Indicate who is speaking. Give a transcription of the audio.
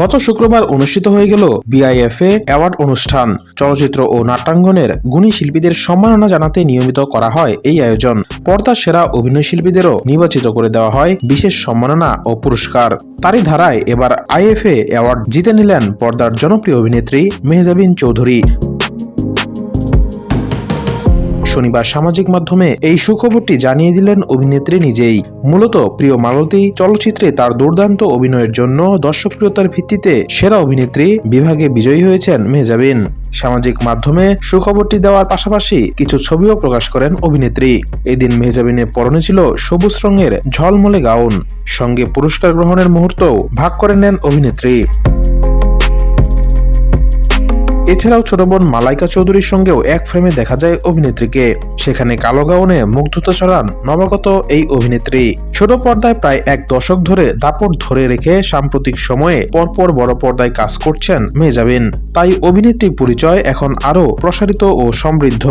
Speaker 1: গত শুক্রবার অনুষ্ঠিত হয়ে গেল বিআইএফএ অ্যাওয়ার্ড অনুষ্ঠান। চলচ্চিত্র ও নাট্যাঙ্গনের গুণী শিল্পীদের সম্মাননা জানাতে নিয়মিত করা হয় এই আয়োজন। পর্দার সেরা অভিনয় শিল্পীদেরও নির্বাচিত করে দেওয়া হয় বিশেষ সম্মাননা ও পুরস্কার। তারই ধারায় এবার আইএফএ অ্যাওয়ার্ড জিতে নিলেন পর্দার জনপ্রিয় অভিনেত্রী মেহজাবিন চৌধুরী। শনিবার সামাজিক মাধ্যমে এই সুখবরটি জানিয়ে দিলেন অভিনেত্রী নিজেই। মূলত প্রিয় মালতী চলচ্চিত্রে তার দুর্দান্ত অভিনয়ের জন্য দর্শকপ্রিয়তার ভিত্তিতে সেরা অভিনেত্রী বিভাগে বিজয়ী হয়েছেন মেহজাবিন। সামাজিক মাধ্যমে সুখবরটি দেওয়ার পাশাপাশি কিছু ছবিও প্রকাশ করেন অভিনেত্রী। এদিন মেহজাবিনের পরনে ছিল সবুজ রঙের ঝলমলে গাউন। সঙ্গে পুরস্কার গ্রহণের মুহূর্তও ভাগ করে নেন অভিনেত্রী। এছাড়াও ছোট বোন মালাইকা চৌধুরীর সঙ্গেও এক ফ্রেমে দেখা যায় অভিনেত্রীকে। সেখানে কালো গাউনে মুগ্ধতা ছড়ান নবাগত এই অভিনেত্রী। ছোট পর্দায় প্রায় এক দশক ধরে দাপট ধরে রেখে সাম্প্রতিক সময়ে পরপর বড় পর্দায় কাজ করছেন মেজাবিন। তাই অভিনেত্রী পরিচয় এখন আরও প্রসারিত ও সমৃদ্ধ।